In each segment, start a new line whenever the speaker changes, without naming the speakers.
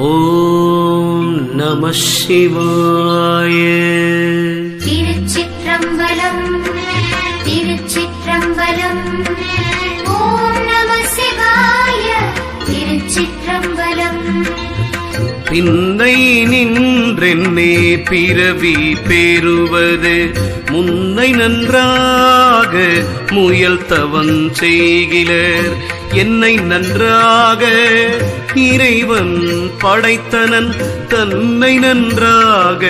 ஓம் நம சிவாய.
திருச்சிற்றம்பலம் திருச்சிற்றம்பலம். ஓம் நம சிவாய திருச்சிற்றம்பலம்.
பின்னை நின்றென்னே பிறவி பெறுவது முன்னை நன்றாக முயல் தவன் செய்கிலர். என்னை நன்றாக இறைவன் படைத்தனன் தன்னை நன்றாக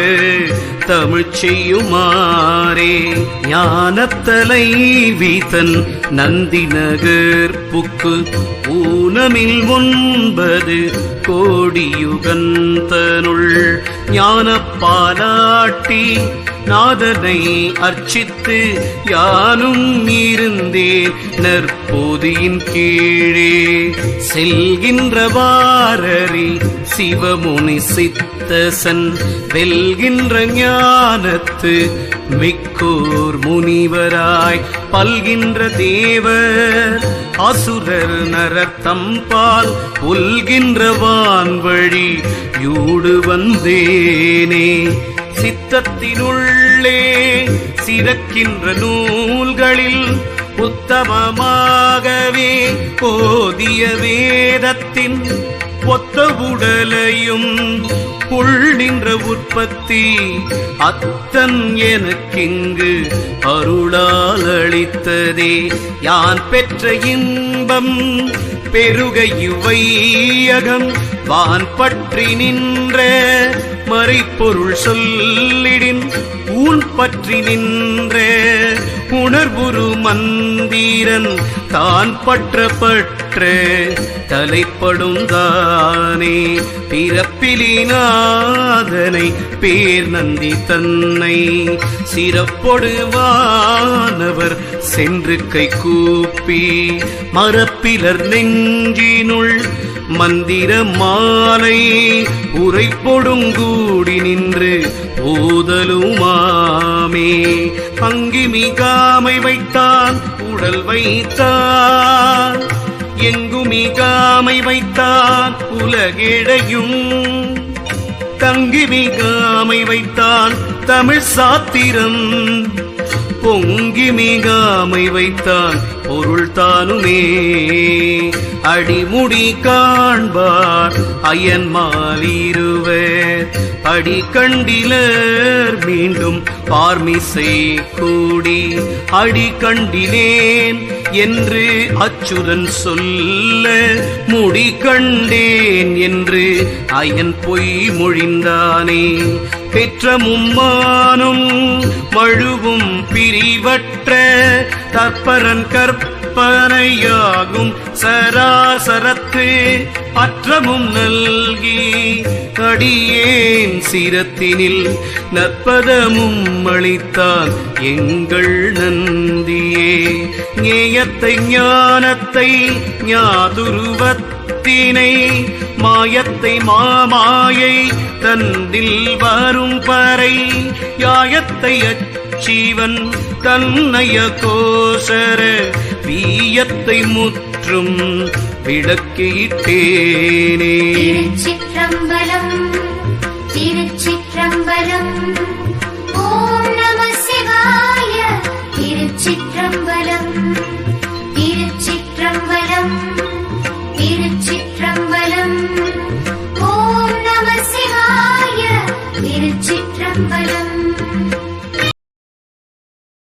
தமிழ் செய்யுமாறே. ஞானத்தலை வீத்தன் நந்தி நகர் புக்கு ஊனமில் ஒன்பது கோடியுகந்தனுள். ஞான பாலாட்டி நாதனை அர்ச்சித்து யானும் இருந்தேன் நற்போதியின் கீழே. செல்கின்ற வாரறி சிவமுனி சித்தசன் வெல்கின்ற ஞானத்து மிக்கோர் முனிவராய் பல்கின்ற தேவர். அசுரர் நரத்தம்பால் புல்கின்ற வான்வழி யூடு வந்தேனே. சித்தத்தினுள்ளே சிறக்கின்ற நூல்களில் உத்தமமாகவே போதிய வேதத்தின் ஒத்த உடலையும் உள்நின்ற உற்பத்தி அத்தன் எனக்கிங்கு அருளால் அளித்ததே. யான் பெற்ற இன்பம் பெருக இவையகம் வான் பற்றி நின்ற மறைப்பொருள் சொல்லிடின் ஊன் பற்றி நின்ற உணர்வுரு மந்திரன் தான் பற்ற தலைப்படும் தானே. பிறப்பிலினாதனை பேர் நந்தி தன்னை சிறப்பொடுவானவர் சென்று கை கூப்பி மரப்பிலர் நெஞ்சினுள் மந்திர மாலை உரைப்பொடுங்கூடி நின்று ஊதலுமாமே அங்கி மிகாமை வைத்தான் உடல் வைத்தான். எங்கு மிகாமை வைத்தான் உலகிடையும். தங்கி மிகாமை வைத்தான் தமிழ் சாத்திரம். பொங்கி மிகாமை வைத்தான் பொருள் தானுமே. அடிமுடி காண்பார் அயன்மாலிருவர் அடி கண்டிலர் மீண்டும் பார்மிசை கூடி அடி கண்டினேன் என்று அச்சுதன் சொல்ல முடி கண்டேன் என்று அயன் பொய் மொழிந்தானே. பெற்ற மும்மானும் மழுவும் பிரிவற்ற தற்பரன் கற்ப கற்பனையாகும் சராசரத்து அற்றமும் நல்கி அடியேன் சிரத்தினில் நற்பதமும் அளித்தான் எங்கள் நந்தியே. ஞேயத்தை ஞானத்தை ஞாதுருவத்தினை மாயத்தை மாமாயை தந்தில் வரும் பறை யாயத்தை அச்சீவன் தன்னைய கோசர வீயத்தை முற்றும் விளக்கிட்டேனே.
சிற்றம்பலம்